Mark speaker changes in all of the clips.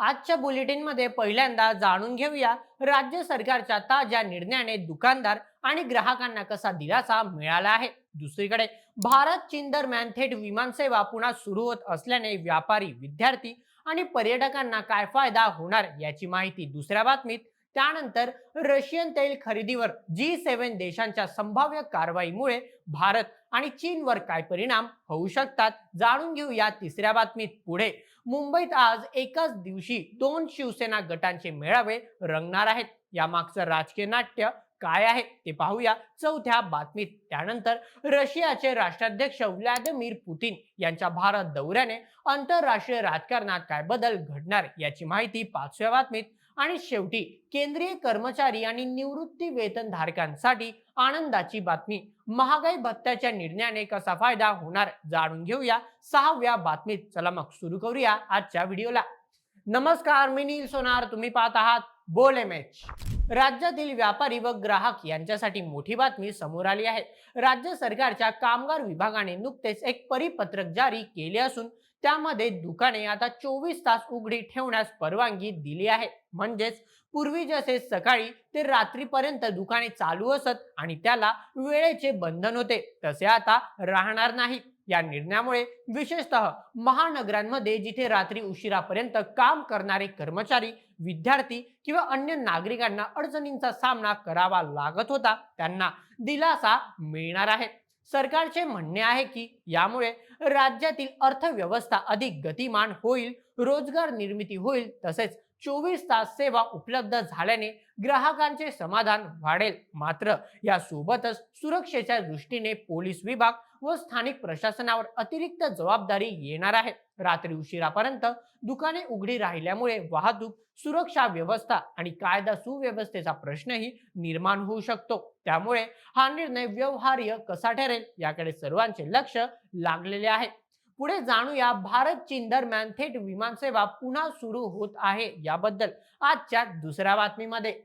Speaker 1: आजच्या बुलेटिनमध्ये पहिल्यांदा जाणून घेऊया राज्य सरकारच्या ताज्या निर्णयाने दुकानदार आणि ग्राहकांना कसा दिलासा मिळाला आहे. दुसरीकडे भारत चीन दरम्यान थेट विमानसेवा पुन्हा सुरू होत असल्याने व्यापारी विद्यार्थी आणि पर्यटकांना काय फायदा होणार याची माहिती दुसऱ्या बातमीत. त्यानंतर रशियन तेल खरेदीवर जी सेव्हन देशांच्या संभाव्य कारवाईमुळे भारत आणि चीनवर काय परिणाम होऊ शकतात जाणून घेऊया तिसऱ्या बातमीत पुढे. मुंबईत आज एकाच दिवशी दोन शिवसेना गटांचे मेळावे रंगणार आहेत. यामागचं राजकीय नाट्य काय आहे ते पाहूया. चौथ्या बातमीत त्यानंतर रशियाचे राष्ट्राध्यक्ष व्लादिमीर पुतीन यांच्या भारत दौऱ्याने आंतरराष्ट्रीय राजकारणात काय बदल घडणार याची माहिती पाचव्या बातमीत आणि शेवटी केंद्रीय कर्मचारी आणि निवृत्ती वेतन धारकांसाठी आनंदाची बातमी. महागाई भत्त्याच्या निर्णयाने कसा फायदा होणार जाणून घेऊया. सहाव्या बातमीत. चला मग सुरू करूया आजच्या व्हिडिओला. नमस्कार मी नील सोनार. तुम्ही पाहत आहात बोले मॅच राज्यातील व्यापारी व ग्राहक यांच्यासाठी मोठी बातमी समोर आली आहे. राज्य सरकारच्या कामगार विभागाने नुकतेच एक परिपत्रक जारी केले असून त्यामध्ये दुकाने आता चोवीस तास उघडी ठेवण्यास परवानगी दिली आहे. म्हणजेच पूर्वी जसे सकाळी ते रात्रीपर्यंत दुकाने चालू असत आणि त्याला वेळेचे बंधन होते तसे आता राहणार नाही. या निर्णयामुळे विशेषतः महानगरांमध्ये जिथे रात्री उशिरापर्यंत काम करणारे कर्मचारी विद्यार्थी किंवा अन्य नागरिकांना अडचणींचा सामना करावा लागत होता त्यांना दिलासा मिळणार आहे. सरकारचे म्हणणे आहे की यामुळे राज्यातील अर्थव्यवस्था अधिक गतिमान होईल रोजगार निर्मिती होईल तसेच चोवीस तास सेवा उपलब्ध झाल्याने ग्राहकांचे समाधान वाढेल. मात्र या सोबतच सुरक्षेच्या दृष्टीने पोलीस विभाग व स्थानिक प्रशासनावर अतिरिक्त जबाबदारी येणार आहे. रात्री उशिरापर्यंत दुकाने उघडी राहिल्यामुळे वाहतूक सुरक्षा व्यवस्था आणि कायदा सुव्यवस्थेचा प्रश्नही निर्माण होऊ शकतो. त्यामुळे हा निर्णय व्यवहार्य कसा ठरेल याकडे सर्वांचे लक्ष लागलेले आहे. पुढे जाणूया भारत चीन दरम्यान थेट विमानसेवा पुन्हा सुरू होत आहे याबद्दल. आजच्या दुसऱ्या बातमीमध्ये.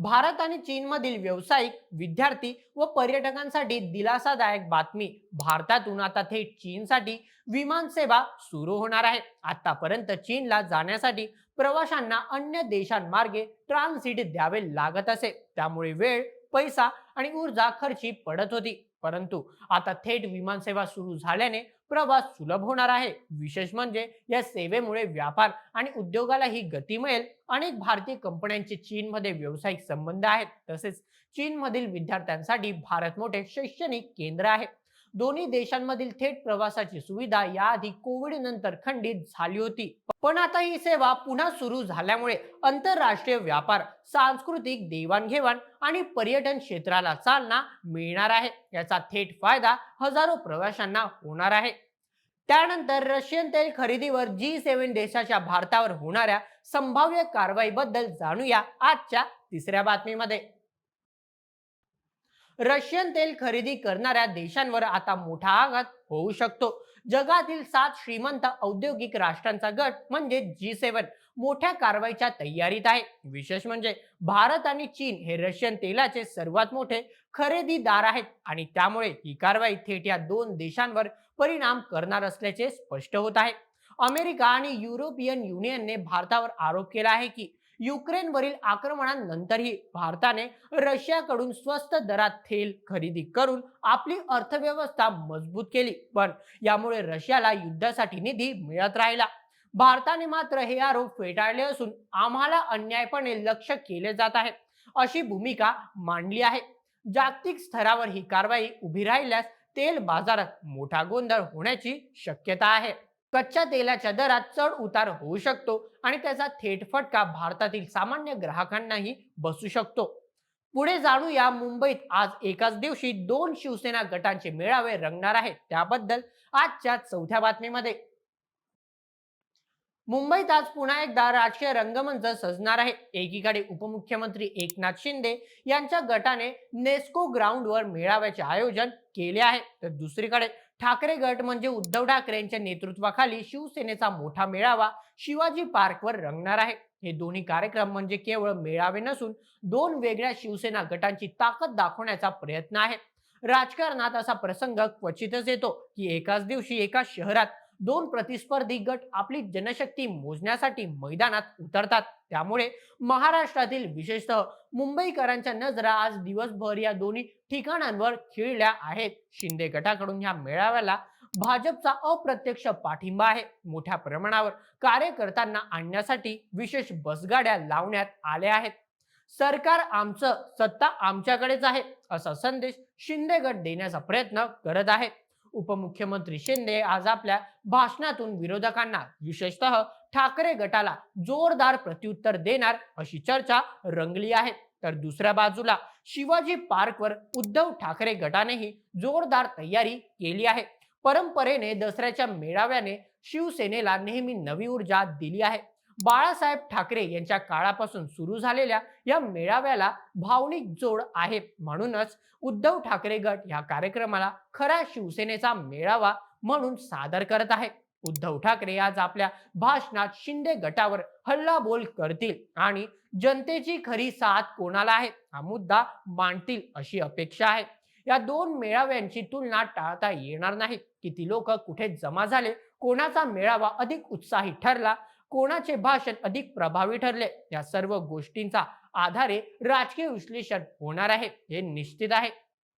Speaker 1: भारत आणि चीनमधील व्यावसायिक विद्यार्थी व पर्यटकांसाठी दिलासादायक बातमी. भारतातून आता थेट चीनसाठी विमानसेवा सुरू होणार आहे. आतापर्यंत चीनला जाण्यासाठी प्रवाशांना अन्य देशांमार्गे ट्रान्सिट द्यावे लागत असे. त्यामुळे वेळ पैसा आणि ऊर्जा खर्ची पडत होती. परंतु आता थेट विमानसेवा सुरू झाल्याने प्रवास सुलभ होणार आहे. विशेष म्हणजे या सेवेमुळे व्यापार आणि उद्योगालाही गती मिळेल. अनेक भारतीय कंपन्यांचे चीनमध्ये व्यावसायिक संबंध आहेत. तसेच चीनमधील विद्यार्थ्यांसाठी भारत मोठे शैक्षणिक केंद्र आहे. दोन्ही देशांमधील थेट प्रवासाची सुविधा याआधी कोविड नंतर खंडित झाली होती. पण आता ही सेवा पुन्हा सुरू झाल्यामुळे आंतरराष्ट्रीय व्यापार सांस्कृतिक देवाणघेवाण आणि पर्यटन क्षेत्राला चालना मिळणार आहे. याचा थेट फायदा हजारो प्रवाशांना होणार आहे. त्यानंतर रशियन तेल खरेदीवर जी सेव्हन देशाच्या भारतावर होणाऱ्या संभाव्य कारवाईबद्दल जाणूया आजच्या तिसऱ्या बातमीमध्ये. रशियन तेल खरेदी करणाऱ्या देशांवर आता मोठा आघात होऊ शकतो. जगातील सात श्रीमंत औद्योगिक राष्ट्रांचा गट म्हणजे जी सेवन मोठ्या कारवाईच्या तयारीत आहे. विशेष म्हणजे भारत आणि चीन हे रशियन तेलाचे सर्वात मोठे खरेदीदार आहेत आणि त्यामुळे ही कारवाई थेट या दोन देशांवर परिणाम करणार असल्याचे स्पष्ट होत आहे. अमेरिका आणि युरोपियन युनियनने भारतावर आरोप केला आहे की युक्रेनवरील आक्रमणानंतरही भारताने रशियाकडून स्वस्त दरात तेल खरेदी करून आपली अर्थव्यवस्था मजबूत केली. पण यामुळे रशियाला युद्धासाठी निधी मिळत राहिला. भारताने मात्र हे आरोप फेटाळले असून आम्हाला अन्यायपणे लक्ष केले जात आहे अशी भूमिका मांडली आहे. जागतिक स्तरावर ही कारवाई उभी राहिल्यास तेल बाजारात मोठा गोंधळ होण्याची शक्यता आहे. कच्च्या तेलाच्या दरात चढ उतार होऊ शकतो आणि त्याचा थेट फटका भारतातील सामान्य ग्राहकांनाही बसू शकतो. पुढे जाणूया मुंबईत आज एकाच दिवशी दोन शिवसेना गटांचे मेळावे रंगणार आहेत. त्याबद्दल आजच्या चौथ्या बातमीमध्ये. मुंबईत आज पुन्हा एकदा राजकीय रंगमंच सजणार आहे. एकीकडे उपमुख्यमंत्री एकनाथ शिंदे यांच्या गटाने नेस्को ग्राउंडवर मेळाव्याचे आयोजन केले आहे तर दुसरीकडे ठाकरे गट म्हणजे उद्धव ठाकरे यांच्या नेतृत्वाखाली शिवसेनेचा मोठा मेळावा शिवाजी पार्कवर रंगणार आहे. हे दोन्ही कार्यक्रम म्हणजे केवळ मेळावे नसून दोन वेगळ्या शिवसेना गटांची ताकद दाखवण्याचा प्रयत्न आहे. राजकारणात असा प्रसंग क्वचितच येतो की एकाच दिवशी एका शहरात दोन प्रतिस्पर्धी गट आपली जनशक्ती मोजण्यासाठी मैदानात उतरतात. त्यामुळे महाराष्ट्रातील विशेषतः मुंबईकरांच्या नजरा आज दिवसभर या दोन्ही ठिकाणांवर खिळल्या आहेत. शिंदे गटाकडून या मेळाव्याला भाजपचा अप्रत्यक्ष पाठिंबा आहे. मोठ्या प्रमाणावर कार्यकर्त्यांना आणण्यासाठी विशेष बसगाड्या लावण्यात आल्या आहेत. सरकार आमचं सत्ता आमच्याकडेच आहे असा संदेश शिंदे गट देण्याचा प्रयत्न करत आहेत. उपमुख्यमंत्री शिंदे आज आपल्या भाषणातून विरोधकांना विशेषतः ठाकरे गटाला जोरदार प्रत्युत्तर देणार अशी चर्चा रंगली आहे. तर दुसऱ्या बाजूला शिवाजी पार्कवर उद्धव ठाकरे गटानेही जोरदार तयारी केली आहे. परंपरेने दसऱ्याच्या मेळाव्याने शिवसेनेला नेहमी नवी ऊर्जा दिली आहे. बाळासाहेब ठाकरे यांच्या काळापासून सुरू झालेल्या या मेळाव्याला भावनिक जोड आहे म्हणूनच उद्धव ठाकरे गट या कार्यक्रमाला खरा शिवसेनेचा मेळावा म्हणून सादर करत आहे. उद्धव ठाकरे आज आपल्या भाषणात शिंदे गटावर हल्लाबोल करतील आणि जनतेची खरी साथ कोणाला आहे हा मुद्दा मांडतील अशी अपेक्षा आहे. या दोन मेळाव्यांची तुलना टाळता येणार नाही. किती लोक कुठे जमा झाले कोणाचा मेळावा अधिक उत्साही ठरला कोणाचे भाषण अधिक प्रभावी ठरले? या सर्व गोष्टींचा आधारे राजकीय विश्लेषण होणार आहे हे निश्चित आहे.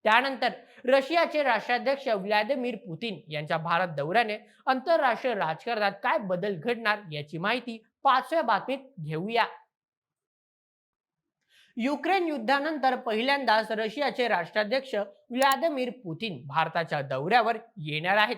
Speaker 1: त्यानंतर रशियाचे राष्ट्राध्यक्ष व्लादिमीर पुतीन यांच्या भारत दौऱ्याने आंतरराष्ट्रीय राजकारणात काय बदल घडणार याची माहिती पाचव्या बातमीत घेऊया. युक्रेन युद्धानंतर पहिल्यांदाच रशियाचे राष्ट्राध्यक्ष व्लादिमीर पुतीन भारताच्या दौऱ्यावर येणार आहेत.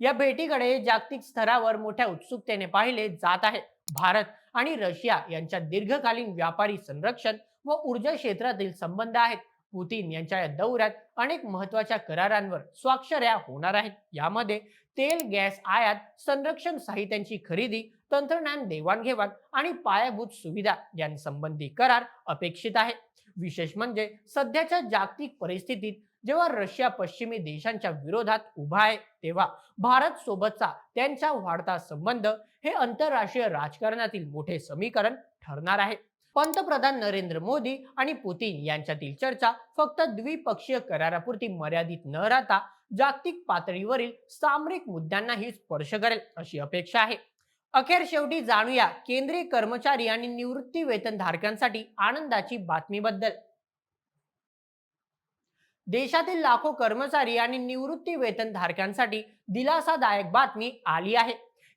Speaker 1: या भेटीकडे जागतिक स्तरावर मोठ्या उत्सुकतेने पाहिले जात आहे भारत आणि रशिया यांच्या दीर्घकालीन व्यापारी संरक्षण व ऊर्जा क्षेत्रातील संबंध आहेत. पुतीन यांच्या या दौऱ्यात अनेक महत्त्वाच्या करारांवर स्वाक्षऱ्या होणार आहेत. यामध्ये तेल गॅस आयात संरक्षण साहित्यांची खरेदी तंत्रज्ञान देवाणघेवाण आणि पायाभूत सुविधा यांसंबंधी करार अपेक्षित आहे विशेष म्हणजे सध्याच्या जागतिक परिस्थितीत जेव्हा रशिया पश्चिमी देशांच्या विरोधात उभा आहे तेव्हा भारत सोबतचा त्यांचा वाढता संबंध हे आंतरराष्ट्रीय राजकारणातील मोठे समीकरण ठरणार आहे. पंतप्रधान नरेंद्र मोदी आणि पुतीन यांच्यातील चर्चा फक्त द्विपक्षीय करारापुरती मर्यादित न राहता जागतिक पातळीवरील सामरिक मुद्द्यांनाही स्पर्श करेल अशी अपेक्षा आहे. अखेर शेवटी जाणूया केंद्रीय कर्मचारी आणि निवृत्ती वेतन धारकांसाठी आनंदाची बातमीबद्दल. देशातील लाखो कर्मचारी आणि निवृत्ती वेतन धारकांसाठी दिलासादायक बातमी आली आहे.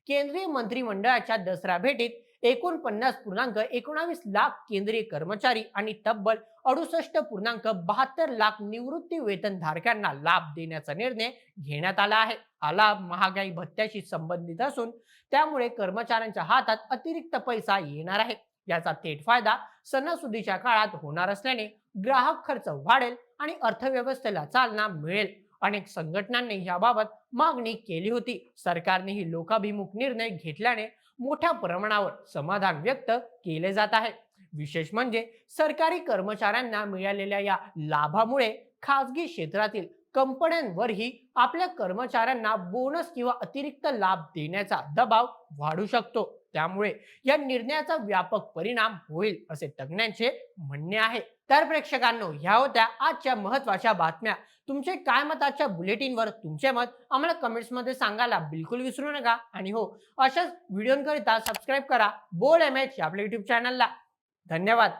Speaker 1: केंद्रीय मंत्रिमंडळाच्या दसरा भेटीत एकोणपन्नास पूर्णांक एकोणावीस लाख केंद्रीय कर्मचारी आणि तब्बल अडुसष्ट पूर्णांक बहात्तर लाख निवृत्ती वेतन धारकांना लाभ देण्याचा निर्णय घेण्यात आला आहे. हा लाभ महागाई भत्त्याशी संबंधित असून त्यामुळे कर्मचाऱ्यांच्या हातात अतिरिक्त पैसा येणार आहे. याचा थेट फायदा सणासुदीच्या काळात होणार असल्याने ग्राहक खर्च वाढेल आणि अर्थव्यवस्थेला चालना मिळेल. अनेक संघटनांनी याबाबत मागणी केली होती. सरकारनेही लोकाभिमुख निर्णय घेतल्याने मोठ्या प्रमाणावर समाधान व्यक्त केले जात आहे. विशेष म्हणजे सरकारी कर्मचाऱ्यांना मिळालेल्या या लाभामुळे खाजगी क्षेत्रातील कंपन्यांवरही आपल्या कर्मचाऱ्यांना बोनस किंवा अतिरिक्त लाभ देण्याचा दबाव वाढू शकतो. त्यामुळे या निर्णयाचा व्यापक परिणाम होईल असे तज्ज्ञांचे म्हणणे आहे. तर प्रेक्षकांनो ह्या होत्या आजच्या महत्त्वाच्या बातम्या. तुमचे काय मत आजच्या बुलेटिनवर? तुमचे मत आम्हाला कमेंट्समध्ये सांगायला बिलकुल विसरू नका. आणि हो अशाच व्हिडिओकरिता सबस्क्राईब करा. बोल एम एच आपल्या युट्यूब चॅनलला. धन्यवाद.